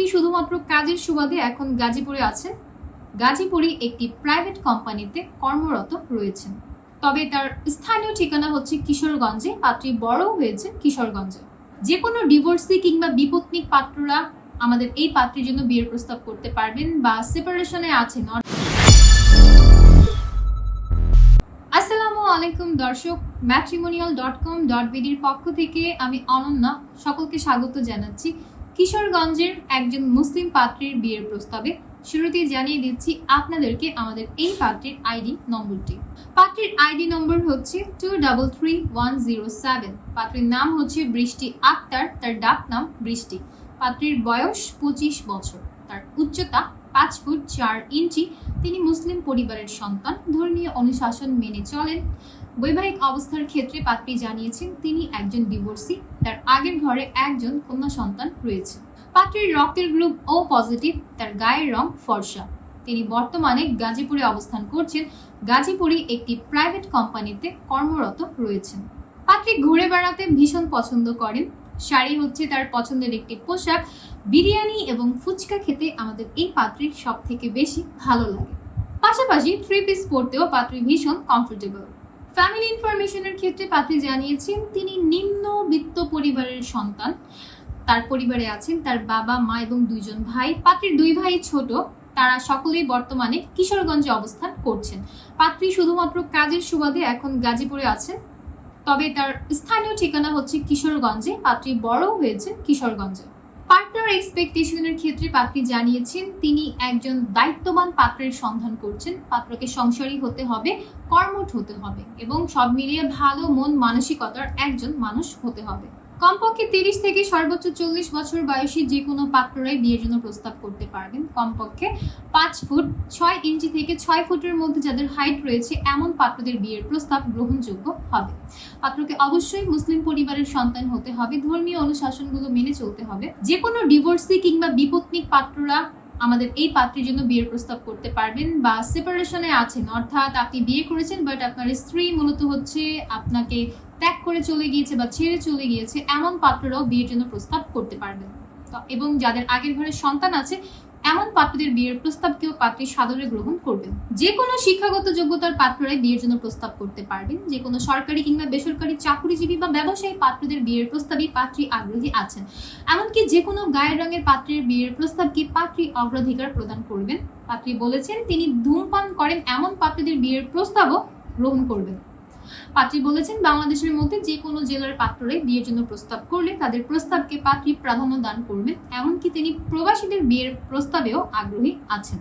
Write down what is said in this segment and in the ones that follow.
পাত্রী শুধুমাত্র কাজের সুবাদে এখন গাজীপুরে আছেন। গাজীপুরে একটি প্রাইভেট কোম্পানিতে কর্মরত রয়েছেন। তবে তার স্থানীয় ঠিকানা হচ্ছে কিশোরগঞ্জে, পাত্রী বড়ও হয়েছে কিশোরগঞ্জে। যে কোনো ডিভোর্সি কিংবা বিপত্নিক পাত্ররা আমাদের এই পাত্রের জন্য বিয়ের প্রস্তাব করতে পারবেন বা সেপারেশনে আছেন। আসসালামু আলাইকুম দর্শক ম্যাট্রিমোনিয়াল ডট কম ডট বিডির পক্ষ থেকে আমি অনন্যা, সকলকে স্বাগত জানাচ্ছি। কিশোরগঞ্জের একজন মুসলিম পাত্রীর বিয়ের প্রস্তাবে শুরুতেই জানিয়ে দিচ্ছি আপনাদেরকে আমাদের এই পাত্রীর আইডি নম্বরটি। পাত্রীর আইডি নম্বর হচ্ছে two double three one zero seven পাত্রীর নাম হচ্ছে বৃষ্টি আক্তার, তার ডাক নাম বৃষ্টি। পাত্রীর বয়স পঁচিশ বছর। তার উচ্চতা পাঁচ ফুট চার ইঞ্চি। তিনি মুসলিম পরিবারের সন্তান। ধর্মীয় অনুশাসন মেনে চলেন। বৈবাহিক অবস্থার ক্ষেত্রে পাত্রী জানিয়েছেন, তিনি একজন ডিভোর্সি তার আগের ঘরে একজন কন্যা সন্তান রয়েছে। পাত্রীর রক্তের গ্রুপ ও পজিটিভ তার গায়ের রং ফর্সা। তিনি বর্তমানে গাজীপুরে অবস্থান করছেন। গাজীপুরে একটি প্রাইভেট কোম্পানিতে কর্মরত রয়েছেন। পাত্রী ঘুরে বেড়াতে ভীষণ পছন্দ করেন। শাড়ি হচ্ছে তার পছন্দের একটি পোশাক। বিরিয়ানি এবং ফুচকা খেতে আমাদের এই পাত্রীর সব থেকে বেশি ভালো লাগে। পাশাপাশি থ্রি পিস পরতেও পাত্রী ভীষণ কমফোর্টেবল ফ্যামিলি ইনফরমেশনের ক্ষেত্রে পাত্রী জানিয়েছেন, তিনি নিম্নবিত্ত পরিবারের সন্তান। তার পরিবারে আছেন তার বাবা, মা এবং দুইজন ভাই। পাত্রীর দুই ভাই ছোট। তারা সকলেই বর্তমানে কিশোরগঞ্জে অবস্থান করছেন। পাত্রী শুধুমাত্র কাজের সুবাদে এখন গাজীপুরে আছেন। তবে তার স্থানীয় ঠিকানা হচ্ছে কিশোরগঞ্জে। পাত্রী বড় হয়েছে কিশোরগঞ্জে। পার্টনার এক্সপেকটেশনের ক্ষেত্রে পাত্রী জানিয়েছেন, তিনি একজন দায়িত্ববান পাত্রের সন্ধান করছেন। পাত্রকে সংসারী হতে হবে, কর্মঠ হতে হবে এবং সব মিলিয়ে ভালো মন মানসিকতার একজন মানুষ হতে হবে। কমপক্ষে তিরিশ থেকে সর্বোচ্চ চল্লিশ বছর বয়সী যে কোনো পাত্ররাই বিয়ের জন্য প্রস্তাব করতে পারবেন। কমপক্ষে পাঁচ ফুট, ছয় ইঞ্চি থেকে ছয় ফুটের মধ্যে যাদের হাইট রয়েছে, এমন পাত্রদের বিয়ের প্রস্তাব গ্রহণযোগ্য হবে। পাত্রকে অবশ্যই মুসলিম পরিবারের সন্তান হতে হবে। ধর্মীয় অনুশাসনগুলো মেনে চলতে হবে। যে কোনো ডিভোর্সি কিংবা বিপত্নিক পাত্ররা আমাদের এই পাত্রের জন্য বিয়ের প্রস্তাব করতে পারবেন বা সেপারেশনে আছেন। অর্থাৎ আপনি বিয়ে করেছেন বাট আপনার স্ত্রী মূলত হচ্ছে আপনাকে ত্যাগ করে চলে গিয়েছে বা ছেড়ে চলে গিয়েছে, এমন পাত্ররাও বিয়ের জন্য প্রস্তাব করতে পারবেন এবং যাদের আগের ঘরে সন্তান আছে, এমন পাত্রদের বিয়ের প্রস্তাবকেও পাত্রী সাদরে গ্রহণ করবেন যে কোনো শিক্ষাগত যোগ্যতার পাত্ররাই বিয়ের জন্য প্রস্তাব করতে পারবেন যে কোনো সরকারি কিংবা বেসরকারি চাকরিজীবী বা ব্যবসায়ী পাত্রদের বিয়ের প্রস্তাবই পাত্রী আগ্রহী আছেন। এমনকি যে কোনো গায়ের রঙের পাত্রের বিয়ের প্রস্তাবকে পাত্রী অগ্রাধিকার প্রদান করবেন? পাত্রী বলেছেন, তিনি ধূমপান করেন, এমন পাত্রদের বিয়ের প্রস্তাবও গ্রহণ করবেন। পাত্রী বলেছেন, বাংলাদেশের মধ্যে যে কোনো জেলার পাত্ররাই বিয়ের জন্য প্রস্তাব করলে তাদের প্রস্তাবকে পাত্রী প্রাধান্য দান করবেন, এমনকি তিনি প্রবাসীদের বিয়ের প্রস্তাবেও আগ্রহী আছেন।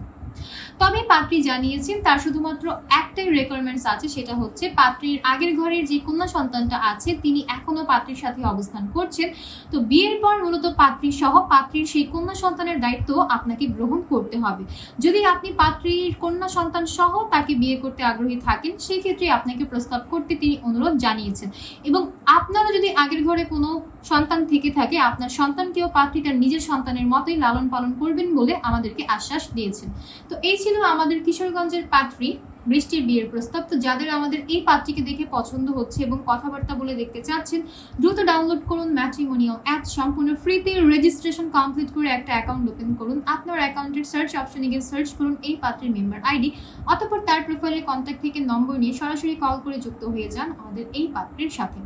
তবে পাত্রী জানিয়েছেন, তার শুধুমাত্র একটাই রেকোয়ারমেন্টস আছে, সেটা হচ্ছে পাত্রীর আগের ঘরের যে কন্যা সন্তানটা আছে, তিনি এখনও পাত্রীর সাথে অবস্থান করছেন। তো বিয়ের পর মূলত পাত্রী সহ পাত্রীর সেই কন্যা সন্তানের দায়িত্ব আপনাকে গ্রহণ করতে হবে। যদি আপনি পাত্রীর কন্যা সন্তান সহ তাকে বিয়ে করতে আগ্রহী থাকেন সেই ক্ষেত্রে আপনাকে প্রস্তাব করতে তিনি অনুরোধ জানিয়েছেন। এবং আপনারা যদি আগের ঘরে কোনো সন্তান থেকে থাকে, আপনার সন্তানকেও পাত্রী তার নিজের সন্তানের মতোই লালন পালন করবেন বলে আমাদেরকে আশ্বাস দিয়েছেন। তো এই ছিল আমাদের কিশোরগঞ্জের পাত্রী বৃষ্টির বিয়ের প্রস্তাব। তো যাদের আমাদের এই পাত্রীকে দেখে পছন্দ হচ্ছে এবং কথাবার্তা বলে দেখতে চাচ্ছেন, দ্রুত ডাউনলোড করুন ম্যাট্রিমোনিয়াল অ্যাপ সম্পূর্ণ ফ্রিতে রেজিস্ট্রেশন কমপ্লিট করে একটা অ্যাকাউন্ট ওপেন করুন। আপনার অ্যাকাউন্টের সার্চ অপশনে গিয়ে সার্চ করুন এই পাত্রের মেম্বার আইডি অতঃপর তার প্রোফাইলের কন্ট্যাক্ট থেকে নম্বর নিয়ে সরাসরি কল করে যুক্ত হয়ে যান আমাদের এই পাত্রের সাথে।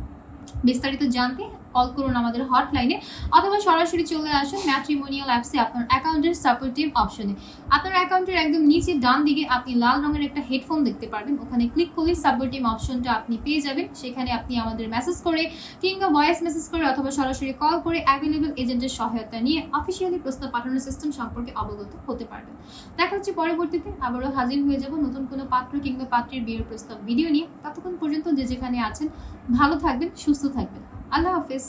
বিস্তারিত জানতে কল করুন আমাদের হটলাইনে অথবা সরাসরি চলে আসুন ম্যাট্রিমোনিয়াল অ্যাপসে আপনার অ্যাকাউন্টের সাপোর্টিভ অপশনে আপনার অ্যাকাউন্টের একদম নিচে ডান দিকে আপনি লাল রঙের একটা হেডফোন দেখতে পারবেন, ওখানে ক্লিক করলে সাপোর্টিভ অপশনটা আপনি পেয়ে যাবেন। সেখানে আপনি আমাদের মেসেজ করে কিংবা ভয়েস মেসেজ করে অথবা সরাসরি কল করে অ্যাভেলেবল এজেন্টের সহায়তা নিয়ে অফিসিয়ালি প্রস্তাব পাঠানোর সিস্টেম সম্পর্কে অবগত হতে পারবেন। দেখা হচ্ছে পরবর্তীতে, আবারও হাজির হয়ে যাব নতুন কোনো পাত্র কিংবা পাত্রের বিয়ের প্রস্তাব ভিডিও নিয়ে। ততক্ষণ পর্যন্ত যে যেখানে আছেন, ভালো থাকবেন, সুস্থ থাকবেন। আল্লাহ হাফেজ।